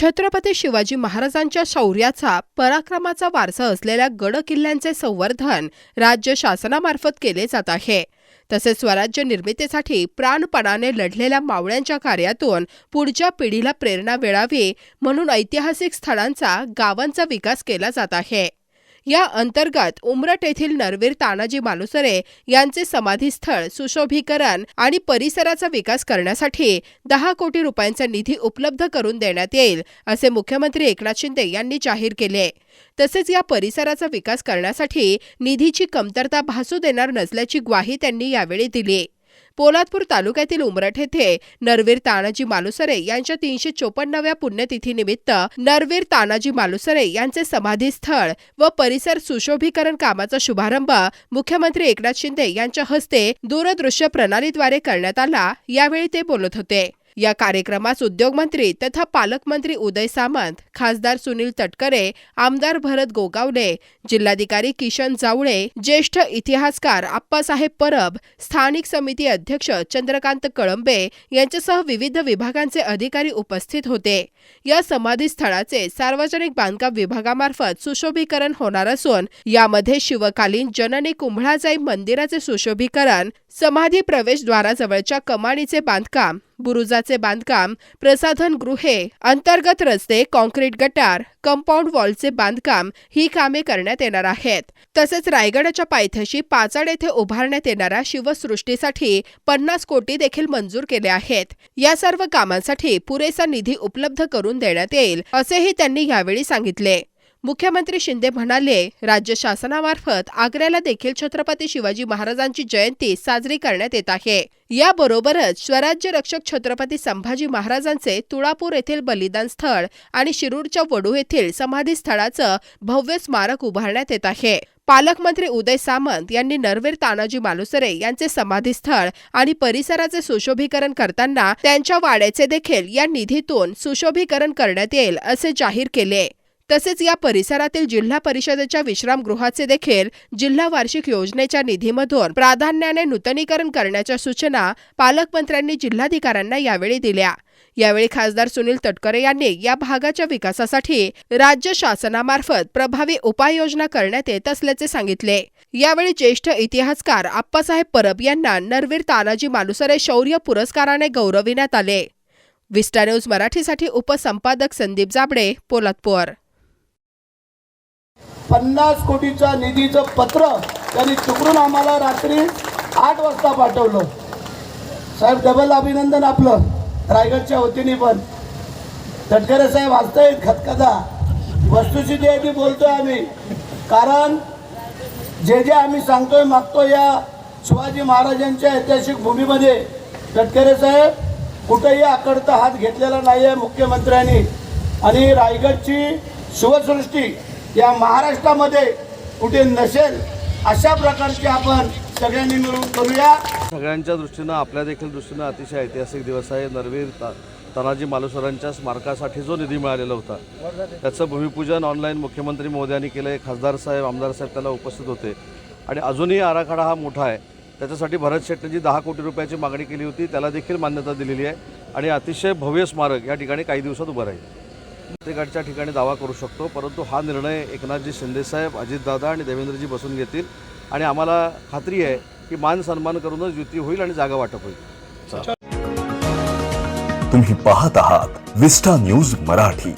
छत्रपती शिवाजी महाराजांच्या शौर्याचा पराक्रमाचा वारसा असलेल्या गड किल्ल्यांचे संवर्धन राज्य शासनामार्फत केले जात आहे. तसेच स्वराज्य निर्मितीसाठी प्राणपणाने लढलेल्या मावळ्यांच्या कार्यातून पुढच्या पिढीला प्रेरणा मिळावी म्हणून ऐतिहासिक स्थळांचा गावांचा विकास केला जात आहे. या अंतर्गत उमरट येथील नरवीर तानाजी मालुसरे यांचे समाधीस्थळ सुशोभीकरण आणि परिसराचा विकास करण्यासाठी दहा कोटी रुपयांचा निधी उपलब्ध करून देण्यात येईल असे मुख्यमंत्री एकनाथ शिंदे यांनी जाहीर केले. तसेच या परिसराचा विकास करण्यासाठी निधीची कमतरता भासू देणार नसल्याची ग्वाही त्यांनी यावेळी दिली. पोलादपूर तालुक्यातील उमरठ येथे नरवीर तानाजी मालुसरे यांच्या तीनशे चोपन्नाव्या पुण्यतिथीनिमित्त नरवीर तानाजी मालुसरे यांचे समाधीस्थळ व परिसर सुशोभीकरण कामाचा शुभारंभ मुख्यमंत्री एकनाथ शिंदे यांच्या हस्ते दूरदृश्य प्रणालीद्वारे करण्यात आला. यावेळी ते बोलत होते. या कार्यक्रमास उद्योगमंत्री तथा पालकमंत्री उदय सामंत खासदार सुनील तटकरे आमदार भरत गोगावले जिल्हाधिकारी किशन जावळे ज्येष्ठ इतिहासकार आप्पासाहेब परब स्थानिक समिती अध्यक्ष चंद्रकांत कळंबे यांच्यासह विविध विभागांचे अधिकारी उपस्थित होते. या समाधी स्थळाचे सार्वजनिक बांधकाम विभागामार्फत सुशोभीकरण होणार असून यामध्ये शिवकालीन जननी कुंभळाजाई मंदिराचे सुशोभीकरण समाधी प्रवेशद्वाराजवळच्या कमानीचे बांधकाम बुरुजाचे बांधकाम प्रसाधन गृहे अंतर्गत रस्ते कॉन्क्रीट गटार कंपाऊंड वॉलचे बांधकाम ही कामे करण्यात येणार आहेत. तसेच रायगडच्या पायथ्याशी पाचाड येथे उभारण्यात येणाऱ्या शिवसृष्टीसाठी पन्नास कोटी देखील मंजूर केले आहेत. या सर्व कामांसाठी पुरेसा निधी उपलब्ध करून देण्यात येईल असेही त्यांनी यावेळी सांगितले. मुख्यमंत्री शिंदे म्हणाले राज्य शासनामार्फत आग्र्याला देखील छत्रपती शिवाजी महाराजांची जयंती साजरी करण्यात येत आहे. याबरोबरच स्वराज्य रक्षक छत्रपती संभाजी महाराजांचे तुळापूर येथील बलिदान स्थळ आणि शिरूरच्या वडू येथील समाधी स्थळाचं भव्य स्मारक उभारण्यात येत आहे. पालकमंत्री उदय सामंत यांनी नरवीर तानाजी मालुसरे यांचे समाधीस्थळ आणि परिसराचे सुशोभीकरण करताना त्यांच्या वाड्याचे देखील या निधीतून सुशोभीकरण करण्यात येईल असे जाहीर केले. तसेच या परिसरातील जिल्हा परिषदेच्या विश्रामगृहाचे देखील जिल्हा वार्षिक योजनेच्या निधीमधून प्राधान्याने नूतनीकरण करण्याच्या सूचना पालकमंत्र्यांनी जिल्हाधिकाऱ्यांना यावेळी दिल्या. यावेळी खासदार सुनील तटकरे यांनी या भागाच्या विकासासाठी राज्य शासनामार्फत प्रभावी उपाययोजना करण्यात येत असल्याचे सांगितले. यावेळी ज्येष्ठ इतिहासकार आप्पासाहेब परब यांना नरवीर तानाजी मालुसरे शौर्य पुरस्काराने गौरविण्यात आले. विस्टा न्यूज मराठीसाठी उपसंपादक संदीप जाबडे पोलादपूर. पन्नास कोटीच्या निधीचं पत्र त्यांनी चुकून आम्हाला रात्री आठ वाजता पाठवलं. साहेब डबल अभिनंदन आपलं रायगडच्या वतीने पण. तटकरे साहेब वाचतायत खतखदा वस्तुस्थिती आहे ती बोलतोय आम्ही. कारण जे जे आम्ही सांगतोय मागतो या शिवाजी महाराजांच्या ऐतिहासिक भूमीमध्ये तटकरे साहेब कुठेही आकडता हात घेतलेला नाही आहे मुख्यमंत्र्यांनी. आणि रायगडची शिवसृष्टी या महाराष्ट्रामध्ये कुठे नसेल अशा प्रकारची आपण सगळ्यांनी मिळून करूया. सगळ्यांच्या दृष्टीनं आपल्या देखील दृष्टीनं अतिशय ऐतिहासिक दिवस आहे. नरवीर तनाजी तानाजी मालुसरांच्या स्मारकासाठी जो निधी मिळालेला होता त्याचं भूमिपूजन ऑनलाईन मुख्यमंत्री मोदयांनी केलं. आहे खासदार साहेब आमदार साहेब त्याला उपस्थित होते. आणि अजूनही आराखडा हा मोठा आहे. त्याच्यासाठी भरत शेट्टींची दहा कोटी रुपयाची मागणी केली होती. त्याला देखील मान्यता दिलेली आहे. आणि अतिशय भव्य स्मारक या ठिकाणी काही दिवसात उभं राहील. प्रत्येकाच्या ठिकाणी दावा करू शकतो. परंतु हा निर्णय एकनाथजी शिंदेसाहेब अजितदादा आणि देवेंद्रजी बसून घेतील. आणि आम्हाला खात्री आहे की मान सन्मान करूनच युती होईल आणि जागा वाटप होईल. तुम्ही पाहत आहात विस्टा न्यूज मराठी.